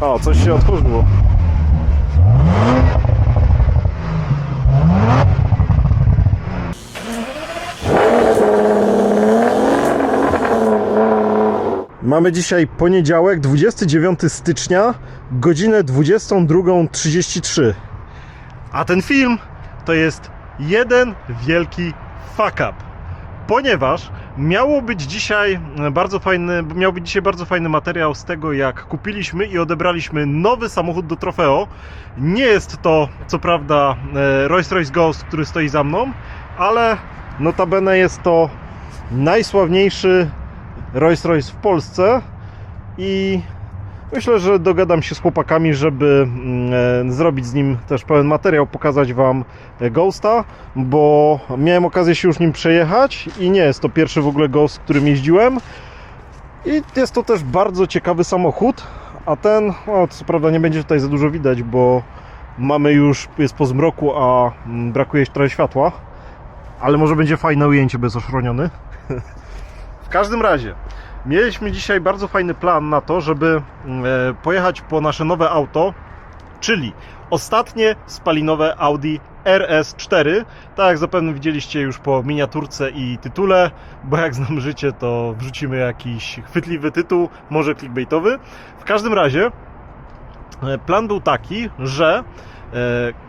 O, coś się otworzyło. Mamy dzisiaj poniedziałek, 29 stycznia, godzinę 22.33. A ten film to jest jeden wielki fuck up. Ponieważ miało być dzisiaj bardzo fajny, miał być dzisiaj bardzo fajny materiał z tego, jak kupiliśmy i odebraliśmy nowy samochód do trofeo. Nie jest to, co prawda, e, Rolls Royce Ghost, który stoi za mną, ale notabene jest to najsławniejszy Rolls Royce w Polsce i myślę, że dogadam się z chłopakami, żeby mm, e, zrobić z nim też pełen materiał, pokazać Wam e, Ghosta, bo miałem okazję się już nim przejechać i nie jest to pierwszy w ogóle Ghost, którym jeździłem i jest to też bardzo ciekawy samochód, a ten, o, co prawda nie będzie tutaj za dużo widać, bo mamy już, jest po zmroku, a mm, brakuje trochę światła, ale może będzie fajne ujęcie bezoszroniony. W każdym razie, mieliśmy dzisiaj bardzo fajny plan na to, żeby mm, e, pojechać po nasze nowe auto, czyli ostatnie spalinowe Audi RS4. Tak jak zapewne widzieliście już po miniaturce i tytule, bo jak znam życie, to wrzucimy jakiś chwytliwy tytuł, może clickbaitowy. W każdym razie e, plan był taki, że e,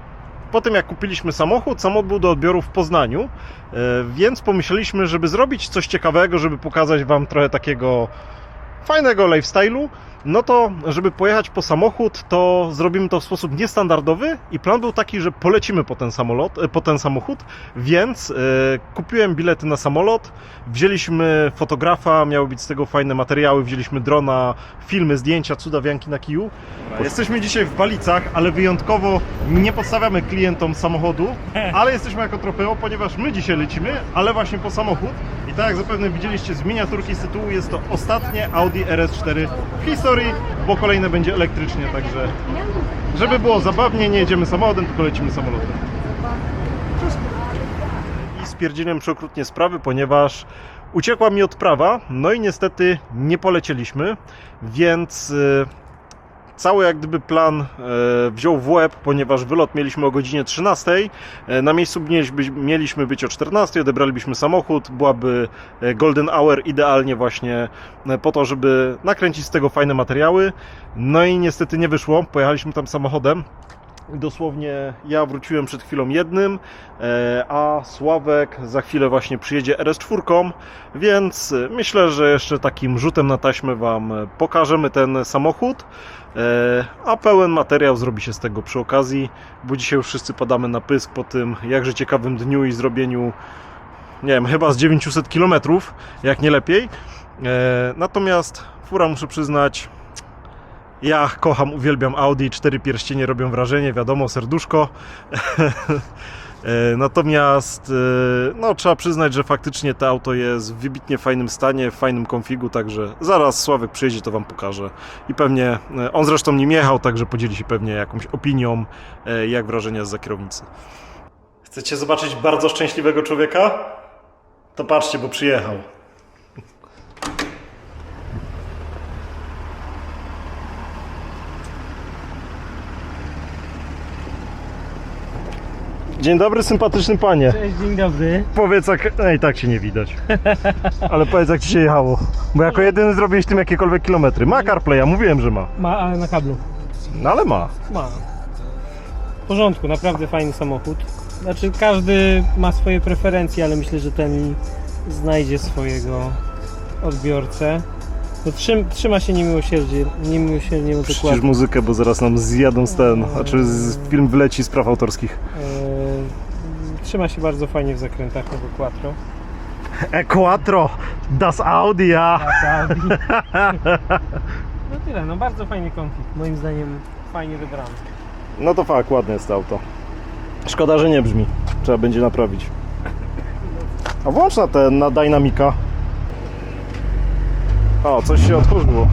po tym jak kupiliśmy samochód, samochód był do odbioru w Poznaniu, e, więc pomyśleliśmy, żeby zrobić coś ciekawego, żeby pokazać Wam trochę takiego fajnego lifestyle'u, no to żeby pojechać po samochód, to zrobimy to w sposób niestandardowy i plan był taki, że polecimy po ten, samolot, e, po ten samochód, więc e, kupiłem bilety na samolot, wzięliśmy fotografa, miały być z tego fajne materiały, wzięliśmy drona, filmy, zdjęcia, cudawianki na kiju. Jesteśmy dzisiaj w Balicach, ale wyjątkowo nie podstawiamy klientom samochodu, ale jesteśmy jako trofeo, ponieważ my dzisiaj lecimy, ale właśnie po samochód. I tak jak zapewne widzieliście z miniaturki z tytułu, jest to ostatnie Audi RS4 w historii, bo kolejne będzie elektrycznie, także żeby było zabawnie, nie jedziemy samochodem, tylko lecimy samolotem. I stwierdziłem przeokrutnie sprawy, ponieważ uciekła mi odprawa, no i niestety nie polecieliśmy, więc y, cały jak gdyby plan e, wziął w łeb, ponieważ wylot mieliśmy o godzinie 13. E, na miejscu mieliśmy, być o 14, odebralibyśmy samochód, byłaby e, golden hour idealnie właśnie po to, żeby nakręcić z tego fajne materiały. No i niestety nie wyszło, pojechaliśmy tam samochodem. Dosłownie ja wróciłem przed chwilą jednym, e, a Sławek za chwilę właśnie przyjedzie RS4, więc myślę, że jeszcze takim rzutem na taśmę Wam pokażemy ten samochód, e, a pełen materiał zrobi się z tego przy okazji, bo dzisiaj już wszyscy padamy na pysk po tym jakże ciekawym dniu i zrobieniu, nie wiem, chyba z 900 km, jak nie lepiej. E, Natomiast fura muszę przyznać, ja kocham, uwielbiam Audi, cztery pierścienie robią wrażenie, wiadomo, serduszko. E, Natomiast e, no, trzeba przyznać, że faktycznie to auto jest w wybitnie fajnym stanie, w fajnym konfigu, także zaraz Sławek przyjedzie, to Wam pokażę. I pewnie, e, on zresztą nim jechał, także podzieli się pewnie jakąś opinią, jak wrażenia z kierownicy. Chcecie zobaczyć bardzo szczęśliwego człowieka? To patrzcie, bo przyjechał. Dzień dobry, sympatyczny panie. Cześć, dzień dobry. Powiedz jak... Ej, tak się nie widać. Ale powiedz jak ci się jechało. Bo jako jedyny zrobiłeś tym jakiekolwiek kilometry. Ma CarPlaya, mówiłem, że ma. Ma, ale na kablu. No ale ma. Ma. W porządku, naprawdę fajny samochód. Znaczy, każdy ma swoje preferencje, ale myślę, że ten znajdzie swojego odbiorcę. To trzym, trzyma się niemiłosierdzie, niemiłosiernie no Przecież dokładnie. muzykę, bo zaraz nam zjadą z ten. Znaczy z film wyleci z praw autorskich. Trzyma się bardzo fajnie w zakrętach tego Quattro. E quattro, das Audi, ja. No tyle, no bardzo fajny konfig. Moim zdaniem fajnie wybrany. No to fakt, ładne jest to auto. Szkoda, że nie brzmi. Trzeba będzie naprawić. A włącz na ten, na dynamika. O, coś się otworzyło.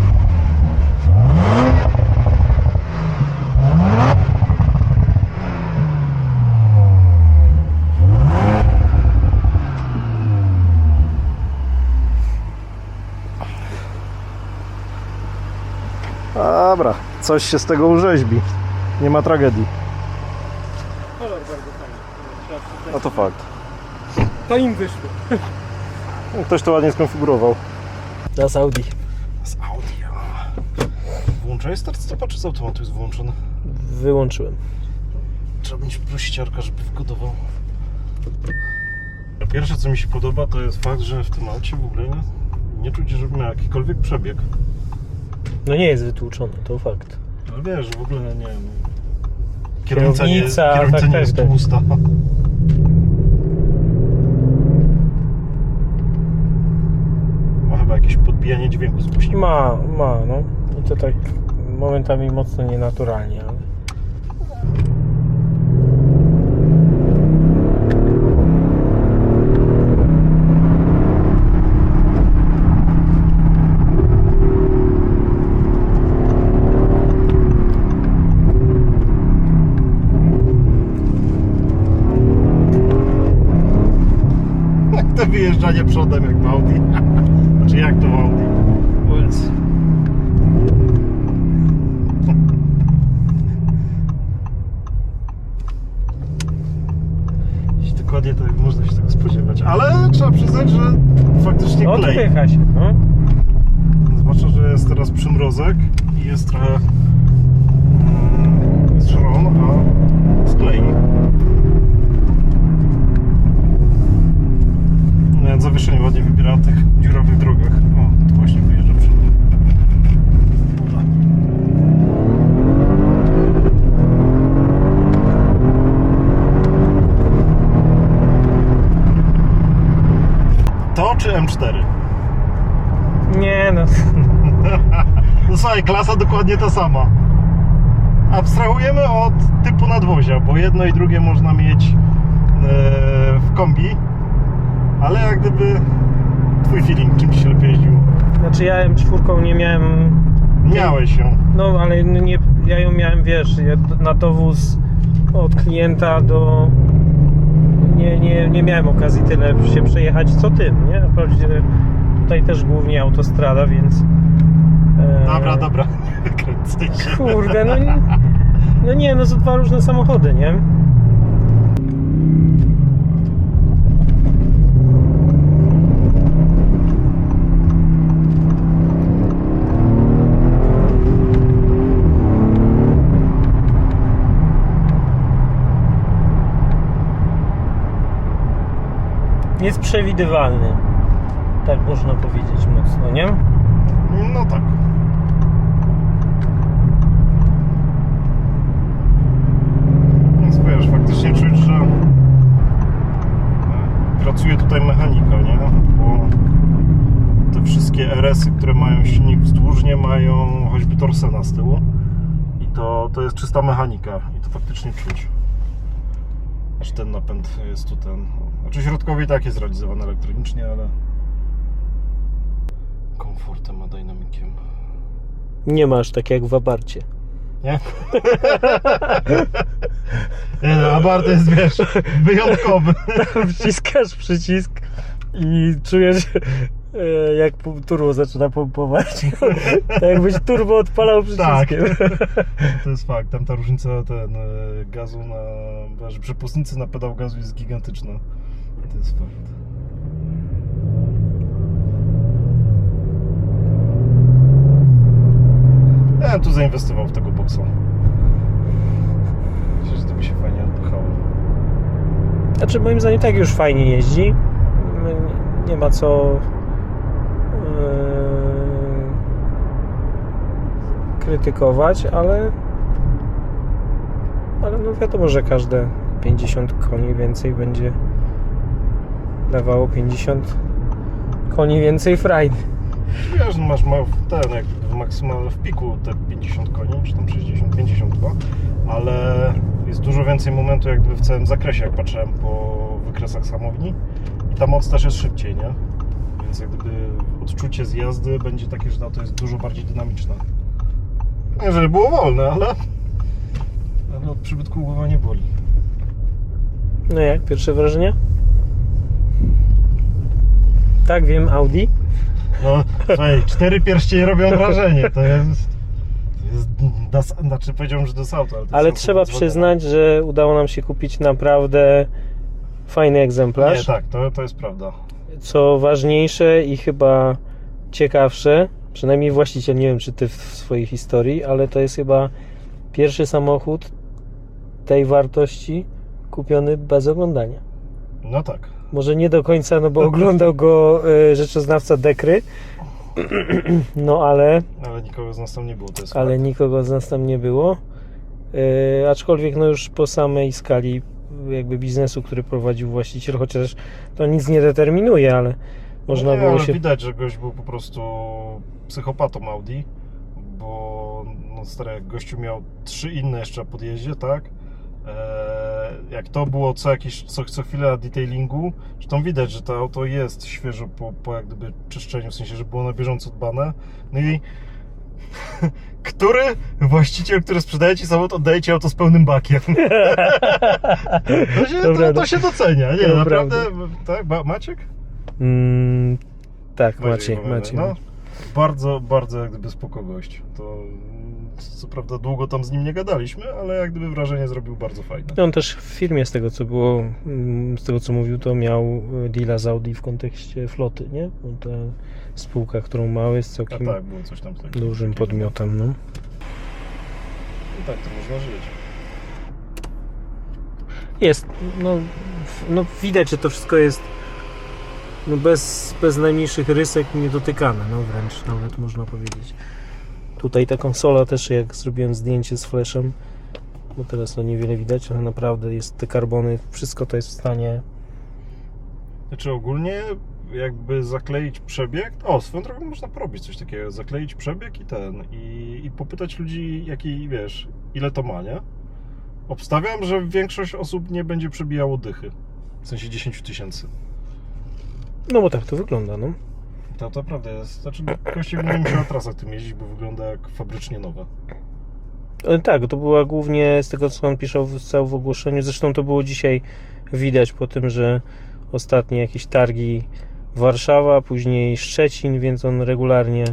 Dobra, coś się z tego urzeźbi. Nie ma tragedii. Kolor bardzo fajny. No to fakt. To im wyszło. Ktoś to ładnie skonfigurował. Na Saudi. Z audio. Włączaj start stopa, czy z automatu jest włączony? Wyłączyłem. Trzeba mieć prosiciarka, żeby wygodował. Pierwsze co mi się podoba to jest fakt, że w tym aucie w ogóle nie, nie czuć, żeby miał jakikolwiek przebieg. No nie jest wytłuczony, to fakt. Ale wiesz, że w ogóle nie wiem. Kierownica, nie, Kierownica, kierownica tak, nie tak, jest tak. tłusta. Ma chyba jakieś podbijanie dźwięku z głośnika. Ma, ma, no. I to tak momentami mocno nienaturalnie, ale... Wyjeżdżanie przodem jak w Audi. Znaczy jak to w Audi? Powiedz. Dokładnie tak można się tego spodziewać. Ale trzeba przyznać, że faktycznie klei. Odpycha się, no. Zwłaszcza, że jest teraz przymrozek i jest trochę mm, jest szron, a sklei. Nawet zawieszenie ładnie wybiera na tych dziurawych drogach. O, to właśnie wyjeżdża przed nim. Uda. To czy M4? Nie no, No słuchaj, klasa dokładnie ta sama. Abstrahujemy od typu nadwozia, bo jedno i drugie można mieć e, w kombi, ale jak gdyby twój feeling, ci się lepiej jeździło? znaczy ja M4 nie miałem, Miałeś ją. no ale nie, ja ją miałem, wiesz, na dowóz od klienta do... Nie, nie, nie miałem okazji tyle się przejechać co tym, nie? Wprawdzie tutaj też głównie autostrada, więc... e, Dobra, dobra, kręcę się. Kurde, no nie, no nie, no to dwa różne samochody, nie? Jest przewidywalny. Tak można powiedzieć mocno, nie? No tak. Więc wiesz, faktycznie czuć, że e, pracuje tutaj mechanika, nie? Bo te wszystkie RS-y, które mają silnik wzdłużnie, mają choćby Torsena z tyłu. I to, to jest czysta mechanika. I to faktycznie czuć. Aż ten napęd jest tu ten. Znaczy środkowy i tak jest realizowany elektronicznie, ale komfortem a dynamikiem. Nie masz tak jak w Abarcie. Nie? Nie no, jest, wiesz, wyjątkowy. Wciskasz przycisk i czujesz e, jak turbo zaczyna pompować. Tak jakbyś turbo odpalał przyciskiem. To jest fakt, tam ta różnica ten e, gazu na, przepustnicy na pedał gazu jest gigantyczna. To jest fakt. Ja bym tu zainwestował w tego boksa. Myślę, że to by się fajnie odpychało. Znaczy moim zdaniem tak już fajnie jeździ. Nie- Nie ma co e, krytykować, ale ale no wiadomo, że każde 50 koni więcej będzie dawało 50 koni więcej frajdy. Wiesz, masz ma ten, jak w maksymalnie w piku te 50 koni, czy tam 60, 52, ale jest dużo więcej momentu jak gdyby w całym zakresie, jak patrzyłem po wykresach samowni i ta moc też jest szybciej, nie? Więc jak gdyby odczucie z jazdy będzie takie, że to jest dużo bardziej dynamiczne. Nie, żeby było wolne, ale, ale od przybytku głowa nie boli. No jak, pierwsze wrażenie? Tak, wiem, Audi. No, słuchaj, cztery pierścienie robią wrażenie, to jest... Jest das, znaczy powiedziałbym, że das auto, ale, to Ale jest trzeba auto przyznać, że udało nam się kupić naprawdę fajny egzemplarz. Nie, tak, to, to jest prawda. Co ważniejsze i chyba ciekawsze, przynajmniej właściciel, nie wiem czy ty w swojej historii, ale to jest chyba pierwszy samochód tej wartości kupiony bez oglądania. No tak. Może nie do końca, no bo oglądał go e, rzeczoznawca Dekry, no ale, Ale nikogo z nas tam nie było, to jest ale fakt. nikogo z nas tam nie było. E, aczkolwiek no już po samej skali jakby biznesu, który prowadził właściciel, chociaż to nic nie determinuje, ale można nie, było ale się... widać, że gość był po prostu psychopatą Audi, bo no stary, gościu miał trzy inne jeszcze podjeździe, tak? Eee, jak to było co jakiś, co, co chwilę detailingu, zresztą widać, że to auto jest świeżo po, po jak gdyby czyszczeniu, w sensie, że było na bieżąco dbane. No i który właściciel, który sprzedaje ci samochód, oddaje ci auto z pełnym bakiem? to, się, To to, się docenia, nie, To naprawdę. Tak, Ba- Maciek? Mm, tak, Maciej, Maciej, Maciej. No, bardzo, bardzo jak gdyby spoko gość. To co prawda długo tam z nim nie gadaliśmy, ale jak gdyby wrażenie zrobił bardzo fajne. No On też w firmie, z tego co było, mm, z tego co mówił, to miał e, deala z Audi w kontekście floty, nie? Ta spółka, którą ma, jest A całkiem tak, było coś tam takiego. dużym takiego. podmiotem, no. I tak to można żyć. Jest, no, no widać, że to wszystko jest no bez, bez najmniejszych rysek niedotykane, no wręcz nawet można powiedzieć. Tutaj ta konsola też, jak zrobiłem zdjęcie z flashem, bo teraz no niewiele widać, ale naprawdę jest te karbony, wszystko to jest w stanie Znaczy ogólnie jakby zakleić przebieg, o swoją drogą można porobić coś takiego, zakleić przebieg i ten, i, i popytać ludzi jaki, wiesz, ile to ma, nie? Obstawiam, że większość osób nie będzie przebijało dychy. W sensie 10 tysięcy. No bo tak to wygląda, no. To to prawda jest. Znaczy, właściwie nie musiała trasa tym jeździć, bo wygląda jak fabrycznie nowe. E, Tak, to była głównie z tego, co on pisał w, w ogłoszeniu. Zresztą to było dzisiaj widać po tym, że ostatnie jakieś targi Warszawa, później Szczecin, więc on regularnie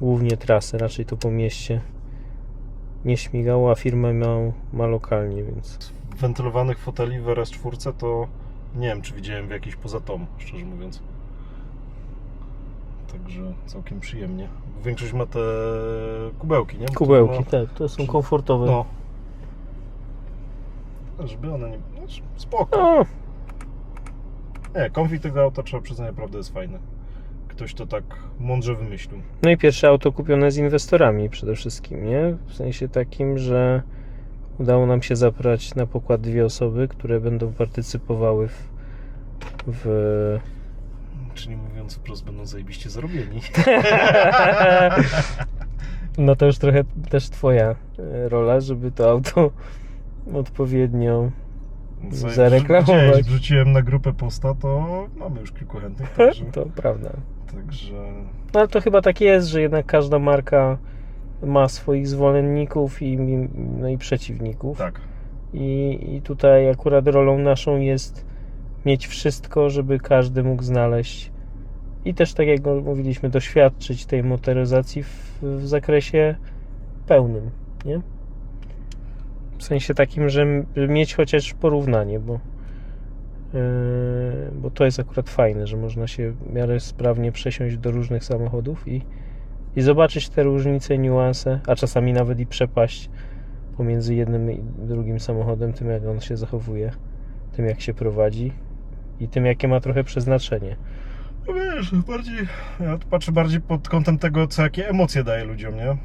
głównie trasy, raczej to po mieście nie śmigał, a firmę miał, ma lokalnie, więc Wentylowanych foteli w RS4 to nie wiem, czy widziałem w jakiś poza tom, szczerze mówiąc. Także całkiem przyjemnie. Większość ma te kubełki, nie? Bo to kubełki, ma- tak, to są komfortowe. No. Żeby one nie... No, spoko. No, Nie, konfig tego auta trzeba przyznać naprawdę jest fajny. Ktoś to tak mądrze wymyślił. No i pierwsze auto kupione z inwestorami przede wszystkim, nie? W sensie takim, że udało nam się zabrać na pokład dwie osoby, które będą partycypowały w, w Czyli mówiąc wprost, będą zajebiście zarobieni. No to już trochę też twoja e, rola, żeby to auto odpowiednio Zareklamować. wrzuciłeś- Wrzuciłem na grupę posta, to mamy już kilku chętnych, także, to prawda. także No ale to chyba tak jest, że jednak każda marka ma swoich zwolenników i, i- no i przeciwników. tak. I, I tutaj akurat rolą naszą jest mieć wszystko, żeby każdy mógł znaleźć i też tak jak mówiliśmy, doświadczyć tej motoryzacji w, w zakresie pełnym, nie? W sensie takim, że mieć chociaż porównanie, bo, yy, bo to jest akurat fajne, że można się w miarę sprawnie przesiąść do różnych samochodów i, i zobaczyć te różnice, niuanse, a czasami nawet i przepaść pomiędzy jednym i drugim samochodem, tym jak on się zachowuje, tym jak się prowadzi i tym jakie ma trochę przeznaczenie. No wiesz, bardziej, ja patrzę bardziej pod kątem tego, co jakie emocje daje ludziom, nie?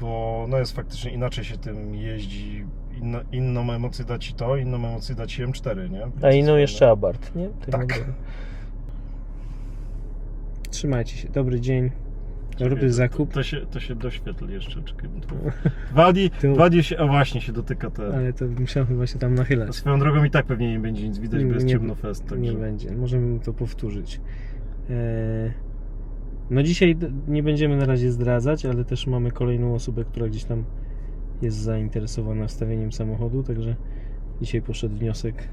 Bo no jest faktycznie inaczej się tym jeździ, inno, inną emocję da ci to, inną emocję da ci M4, nie? Więc A inną jeszcze Abarth, nie? Tym Tak. Trzymajcie się, dobry dzień. Robię to- zakup, To się, to się doświetli jeszcze, czekaj. Tu- Wadi się, a właśnie się dotyka te... ale to musiałem chyba się tam nachylać. Swoją drogą i tak pewnie nie będzie nic widać, bo jest Nie- ciemno fest, także... Nie będzie, możemy to powtórzyć. Eee, No dzisiaj nie będziemy na razie zdradzać, ale też mamy kolejną osobę, która gdzieś tam jest zainteresowana wstawieniem samochodu, także dzisiaj poszedł wniosek,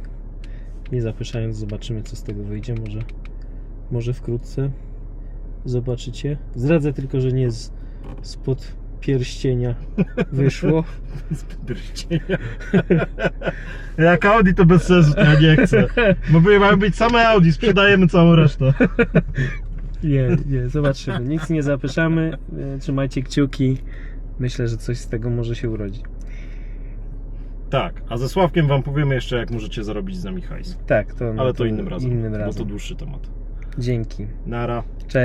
nie zapyszając, zobaczymy co z tego wyjdzie, może, może wkrótce zobaczycie. Zdradzę tylko, że nie z, spod pierścienia wyszło. Drżnienia. Jak Audi to bez sensu, to ja nie chcę. Bo mają być same Audi, sprzedajemy całą resztę. Nie, nie, zobaczymy. Nic nie zapyszamy. E, Trzymajcie kciuki. Myślę, że coś z tego może się urodzi. Tak, a ze Sławkiem wam powiemy jeszcze, jak możecie zarobić z nami hajs. Tak, to, Ale to innym razem, Innym bo razem. to dłuższy temat. Dzięki. Nara.